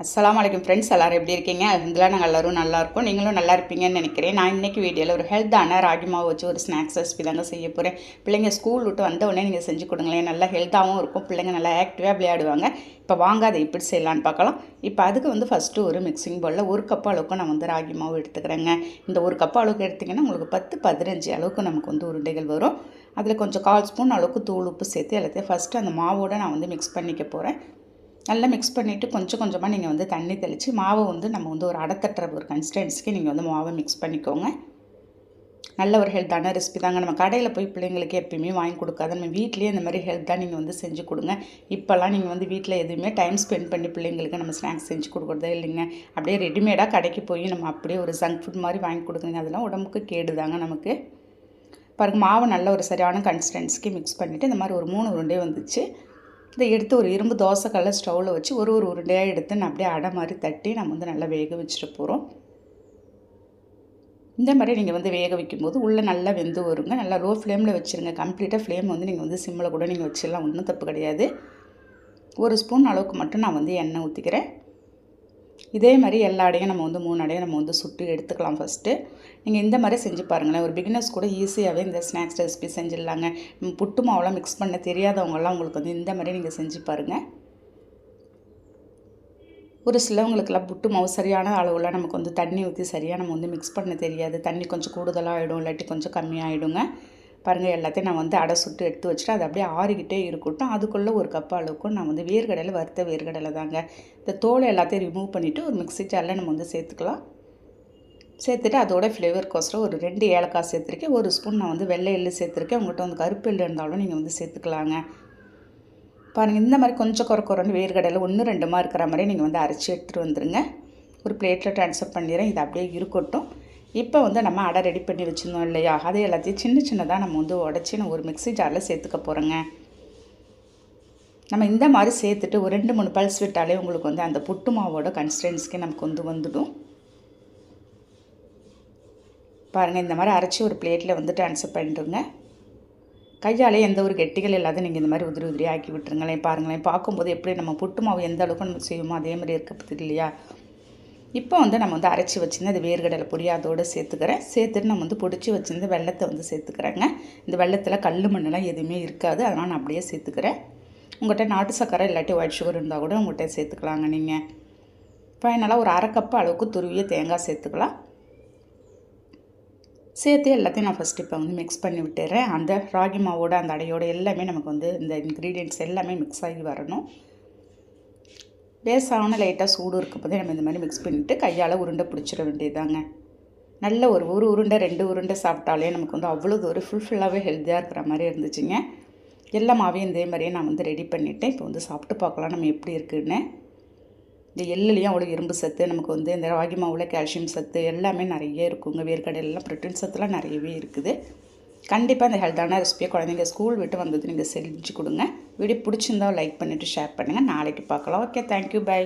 அஸ்லாம் வலைக்கும் ஃப்ரெண்ட்ஸ் எல்லாரும் எப்படி இருக்கீங்க? அலமதுல்லா நாங்கள் எல்லோரும் நல்லாயிருக்கும் நீங்களும் நல்லா இருப்பீங்கன்னு நினைக்கிறேன். நான் இன்றைக்கி வீடியோவில் ஒரு ஹெல்த்தான ராகி மாவு வச்சு ஒரு ஸ்நாக்ஸ் ரெசிபி தாங்க செய்ய போகிறேன் பிள்ளைங்க ஸ்கூல் விட்டு வந்த உடனே நீங்கள் செஞ்சு கொடுங்களேன். நல்லா ஹெல்த்தாகவும் இருக்கும். பிள்ளைங்க நல்லா ஆக்டிவாக விளையாடுவாங்க. இப்போ வாங்க அதை எப்படி செய்யலான்னு பார்க்கலாம். இப்போ அதுக்கு வந்து ஃபஸ்ட்டு ஒரு மிக்சிங் பவுலில் ஒரு கப் அளவுக்கு நான் வந்து ராகி மாவு எடுத்துக்கிறேங்க. இந்த ஒரு கப் அளவுக்கு எடுத்திங்கன்னா உங்களுக்கு பத்து பதினஞ்சு அளவுக்கு நமக்கு வந்து உருண்டைகள் வரும். அதில் கொஞ்சம் கால் ஸ்பூன் அளவுக்கு தூள் உப்பு சேர்த்து எல்லாத்தையும் ஃபஸ்ட்டு அந்த மாவோட நான் வந்து மிக்ஸ் பண்ணிக்க போகிறேன் நல்லா மிக்ஸ் பண்ணிவிட்டு கொஞ்சம் கொஞ்சமாக நீங்கள் வந்து தண்ணி தெளித்து மாவை வந்து நம்ம வந்து ஒரு அடத்தட்டுற ஒரு கன்சிஸ்டன்சிக்கு நீங்கள் வந்து மாவை மிக்ஸ் பண்ணிக்கோங்க. நல்ல ஒரு ஹெல்த்தான ரெசிபி தாங்க. நம்ம கடையில் போய் பிள்ளைங்களுக்கு எப்பயுமே வாங்கி கொடுக்காத நம்ம வீட்லேயே இந்த மாதிரி ஹெல்த்தாக நீங்கள் வந்து செஞ்சு கொடுங்க. இப்போல்லாம் நீங்கள் வந்து வீட்டில் எதுவுமே டைம் ஸ்பெண்ட் பண்ணி பிள்ளைங்களுக்கு நம்ம ஸ்நாக்ஸ் செஞ்சு கொடுக்குறதே இல்லைங்க. அப்படியே ரெடிமேடாக கடைக்கு போய் நம்ம அப்படியே ஒரு ஜங்க் ஃபுட் மாதிரி வாங்கி கொடுக்குறீங்க. அதெல்லாம் உடம்புக்கு கேடுதாங்க நமக்கு. பாருங்கள் மாவை நல்ல ஒரு சரியான கன்சிஸ்டன்சிக்கு மிக்ஸ் பண்ணிவிட்டு இந்த மாதிரி ஒரு மூணு உருண்டே வந்துச்சு. இதை எடுத்து ஒரு இரும்பு தோசைக்கல்ல ஸ்டவ்வில் வச்சு ஒரு ஒரு உருண்டையாக எடுத்து நான் அப்படியே அடை மாதிரி தட்டி நம்ம வந்து நல்லா வேக வச்சுட்டு போகிறோம் இந்த மாதிரி நீங்கள் வந்து வேக வைக்கும்போது உள்ளே நல்லா வெந்து வருங்க. நல்லா லோ ஃப்ளேமில் வச்சுருங்க கம்ப்ளீட்டாக ஃப்ளேம் வந்து நீங்கள் வந்து சிம்மில் கூட நீங்கள் வச்சிடலாம். ஒன்றும் தப்பு கிடையாது. ஒரு ஸ்பூன் அளவுக்கு மட்டும் நான் வந்து எண்ணெய் ஊற்றிக்கிறேன் இதே மாதிரி எல்லா அடையும் நம்ம வந்து மூணு அடையும் நம்ம வந்து சுட்டு எடுத்துக்கலாம் ஃபஸ்ட்டு நீங்கள் இந்த மாதிரி செஞ்சு பாருங்களேன். ஒரு பிகினர்ஸ் கூட ஈஸியாகவே இந்த ஸ்நாக்ஸ் ரெசிபி செஞ்சிடலாங்க. நம்ம புட்டு மாவுலாம் மிக்ஸ் பண்ண தெரியாதவங்கலாம் உங்களுக்கு வந்து இந்த மாதிரி நீங்கள் செஞ்சு பாருங்கள் ஒரு சிலவங்களுக்கெல்லாம் புட்டு மாவு சரியான அளவில் நமக்கு வந்து தண்ணி ஊற்றி சரியாக நம்ம வந்து மிக்ஸ் பண்ண தெரியாது. தண்ணி கொஞ்சம் கூடுதலாக ஆகிடும் இல்லாட்டி கொஞ்சம் கம்மியாகிடுங்க பாருங்கள் எல்லாத்தையும் நான் வந்து அடை சுட்டு எடுத்து வச்சுட்டு அது அப்படியே ஆறிக்கிட்டே இருக்கட்டும். அதுக்குள்ளே ஒரு கப் அளவுக்கும் நான் வந்து வேர்கடலை வறுத்த வேர்க்கடலை தாங்க. இந்த தோலை எல்லாத்தையும் ரிமூவ் பண்ணிவிட்டு ஒரு மிக்ஸி ஜாரில் நம்ம வந்து சேர்த்துக்கலாம். சேர்த்துட்டு அதோட ஃப்ளேவர்க்கோசரம் ஒரு ரெண்டு ஏலக்காய் சேர்த்துருக்கேன். ஒரு ஸ்பூன் நான் வந்து வெள்ளை எள்ளு சேர்த்துருக்கேன். உங்கள்கிட்ட வந்து கருப்பு எள்ளு இருந்தாலும் நீங்கள் வந்து சேர்த்துக்கலாங்க. பாருங்கள் இந்த மாதிரி கொஞ்சம் குறை குறைன்னு வேர்கடலை ஒன்று ரெண்டுமா இருக்கிற மாதிரி நீங்கள் வந்து அரைச்சி எடுத்துகிட்டு வந்துடுங்க ஒரு பிளேட்டில் ட்ரான்ஸ்ஃபர் பண்ணிடுறேன். இது அப்படியே இருக்கட்டும். இப்போ வந்து நம்ம அடை ரெடி பண்ணி வச்சுருந்தோம் இல்லையா? அதை எல்லாத்தையும் சின்ன சின்னதாக நம்ம வந்து உடச்சி நான் ஒரு மிக்ஸி ஜாரில் சேர்த்துக்க போகிறோங்க நம்ம இந்த மாதிரி சேர்த்துட்டு ஒரு ரெண்டு மூணு பல்ஸ் விட்டாலே உங்களுக்கு வந்து அந்த புட்டு மாவோட கன்சிஸ்டன்சிக்கு நமக்கு வந்து வந்துடும். பாருங்கள் இந்த மாதிரி அரைச்சி ஒரு பிளேட்டில் வந்து ட்ரான்ஸ்ஃபர் பண்ணிட்டுருங்க கையாலே எந்த ஒரு கெட்டிகள் இல்லாத நீங்கள் இந்த மாதிரி உதிரி உதிரி ஆக்கி விட்டுருங்களேன் பாருங்களேன். பார்க்கும்போது எப்படி நம்ம புட்டு மாவு எந்த அளவுக்கு நம்ம செய்வோமோ அதே மாதிரி இருக்க இல்லையா? இப்போ வந்து நம்ம வந்து அரைச்சி வச்சுருந்த இந்த வேர்கடலை பொடி அதோடு சேர்த்துக்கிறேன். சேர்த்துட்டு நம்ம வந்து பொடிச்சு வச்சுருந்த வெள்ளத்தை வந்து சேர்த்துக்கிறேங்க. இந்த வெள்ளத்தில் கல் மண்ணெலாம் எதுவுமே இருக்காது. அதனால் நான் அப்படியே சேர்த்துக்கிறேன். உங்கள்கிட்ட நாட்டு சக்கரை இல்லாட்டி ஒயிட் சுகர் இருந்தால் கூட உங்கள்கிட்ட சேர்த்துக்கலாங்க நீங்கள் ஃபைனலாக ஒரு அரை கப்பு அளவுக்கு துருவிய தேங்காய் சேர்த்துக்கலாம். சேர்த்து எல்லாத்தையும் நான் ஃபஸ்ட்டு இப்போ வந்து மிக்ஸ் பண்ணி விட்டுறேன். அந்த ராகி மாவோட அந்த அடையோட எல்லாமே நமக்கு வந்து இந்த இன்க்ரீடியன்ட்ஸ் எல்லாமே மிக்ஸ் ஆகி வரணும். லேசான லைட்டாக சூடு இருக்கும்போதே நம்ம இந்த மாதிரி மிக்ஸ் பண்ணிவிட்டு கையால் உருண்டை பிடிச்சிட வேண்டியதாங்க நல்ல ஒரு ஒரு உருண்டை ரெண்டு உருண்டை சாப்பிட்டாலே நமக்கு வந்து அவ்வளோ தூரம் ஃபுல்ஃபில்லாகவே ஹெல்த்தியாக இருக்கிற மாதிரி இருந்துச்சுங்க. எல்லா மாவையும் இதே மாதிரியே நான் வந்து ரெடி பண்ணிவிட்டேன் இப்போ வந்து சாப்பிட்டு பார்க்கலாம் நம்ம எப்படி இருக்குன்னு. இந்த எள்ளுலேயும் அவ்வளோ இரும்பு சத்து நமக்கு வந்து இந்த ராகி மாவில் கால்சியம் சத்து எல்லாமே நிறைய இருக்குங்க. வேர்க்கடையிலலாம் ப்ரோட்டீன் சத்துலாம் நிறையவே இருக்குது. கண்டிப்பாக இந்த ஹெல்த்தான ரெசிபியை குழந்தைங்க ஸ்கூல் விட்டு வந்தது நீங்கள் செஞ்சு கொடுங்க. வீடியோ பிடிச்சிருந்தா லைக் பண்ணிவிட்டு ஷேர் பண்ணுங்கள் நாளைக்கு பார்க்கலாம். Okay thank you bye